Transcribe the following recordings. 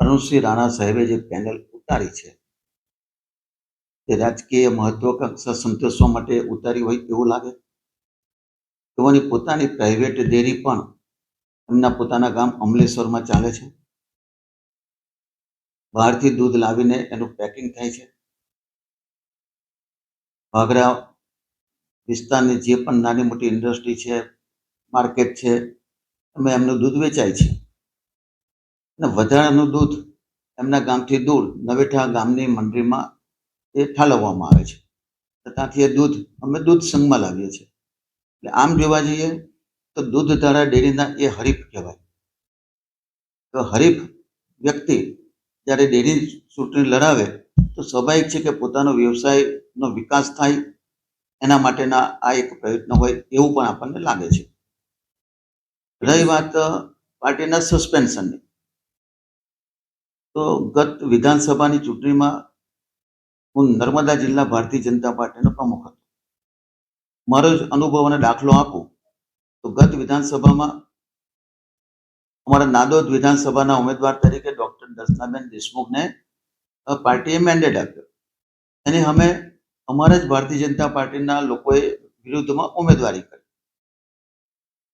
અરુણસિંહ રાણા સાહેબે જે પેનલ ઉતારી છે, તે રાજકીય મહત્વાકાંક્ષા સંતોષવા માટે ઉતારી હોય એવું લાગે? તેઓની પોતાની પ્રાઇવેટ ડેરી પણ એમના પોતાના ગામ અમલેશ્વરમાં ચાલે છે? બહારથી દૂધ લાવીને એનું પેકિંગ થાય છે? ભાગરા વિસ્તારની જે પણ નાની મોટી ઇન્ડસ્ટ્રી છે માર્કેટ છે, એમાં એમનું દૂધ વેચાય છે? અને વધારાનું દૂધ એમના ગામથી દૂર નવેઠા ગામની મંડળીમાં એ ઠાલવવામાં આવે છે. ત્યાંથી એ દૂધ અમે દૂધ સંઘમાં લાવીએ છીએ. એટલે આમ જોવા જઈએ તો દૂધધારા ડેરીના એ હરીફ કહેવાય. તો હરીફ વ્યક્તિ જ્યારે ડેરી ચૂંટણી લડાવે તો સ્વાભાવિક છે કે પોતાનો વ્યવસાયનો વિકાસ થાય, એના માટેના આ એક પ્રયત્ન હોય એવું પણ આપણને લાગે છે. રહી વાત પાર્ટીના સસ્પેન્શનની તો ગત વિધાનસભાની ચૂંટણીમાં હું નર્મદા જિલ્લા ભારતીય જનતા પાર્ટીનો પ્રમુખ હતો. મારો જ અનુભવ અને દાખલો આપું તો ગત વિધાનસભામાં અમારા નાદોદ વિધાનસભાના ઉમેદવાર તરીકે ડોક્ટર દર્શનાબેન દેશમુખને પાર્ટીએ મેન્ડેટ આપ્યો. એની અમે અમારા જ ભારતીય જનતા પાર્ટીના લોકોએ વિરુદ્ધમાં ઉમેદવારી કરી.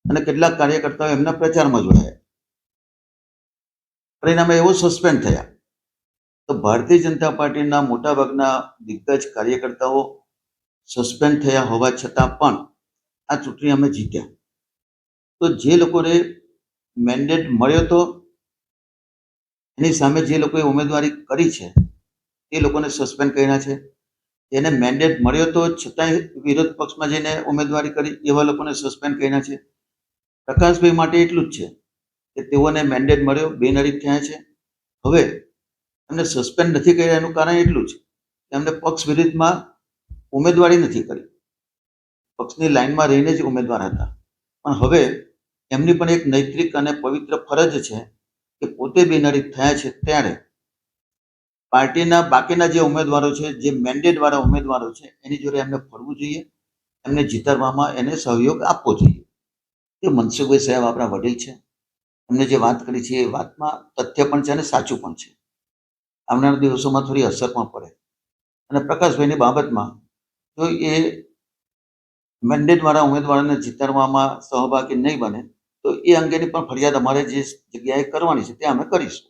અને કેટલાક કાર્યકર્તાઓ એમના પ્રચારમાં જોડાયા. પરિણામે એવો સસ્પેન્ડ થયા. તો ભારતીય જનતા પાર્ટીના મોટાભાગના દિગ્ગજ કાર્યકર્તાઓ સસ્પેન્ડ થયા હોવા છતાં પણ આ ચૂંટણી અમે જીત્યા. તો જે લોકોને મેન્ડેટ મળ્યો તો એની સામે જે લોકોએ ઉમેદવારી કરી છે, એ લોકોને સસ્પેન્ડ કર્યા છે. એને મેન્ડેટ મળ્યો તો છતાંય વિરોધ પક્ષમાં જઈને ઉમેદવારી કરી એવા લોકોને સસ્પેન્ડ કર્યા છે. પ્રકાશભાઈ માટે એટલું જ છે. કે તેઓને મેન્ડેટ મળ્યો બેનરીફ થયા છે. હવે એમને સસ્પેન્ડ નથી કર્યા એનું કારણ એટલું છે કે એમને પક્ષ વિરુદ્ધમાં ઉમેદવારી નથી કરી. પક્ષની લાઈનમાં રહીને જ ઉમેદવાર હતા. પણ હવે એમની પણ એક નૈતિક અને પવિત્ર ફરજ છે કે પોતે બેનરીફ થયા છે ત્યારે પાર્ટીના બાકીના જે ઉમેદવારો છે, જે મેન્ડેટવાળા ઉમેદવારો છે, એની જોડે એમને ફરવું જોઈએ. એમને જીતાડવામાં એને સહયોગ આપવો જોઈએ. એ મનસુખભાઈ સાહેબ આપણા વડીલ છે. એમને જે વાત કરી છે એ વાતમાં તથ્ય પણ છે અને સાચું પણ છે. આવનારા દિવસોમાં થોડી અસર પણ પડે. અને પ્રકાશભાઈની બાબતમાં જો એ મેન્ડેટ વાળા ઉમેદવારોને જીતાડવામાં સહભાગી નહીં બને, તો એ અંગેની પણ ફરિયાદ અમારે જે જગ્યાએ કરવાની છે તે અમે કરીશું.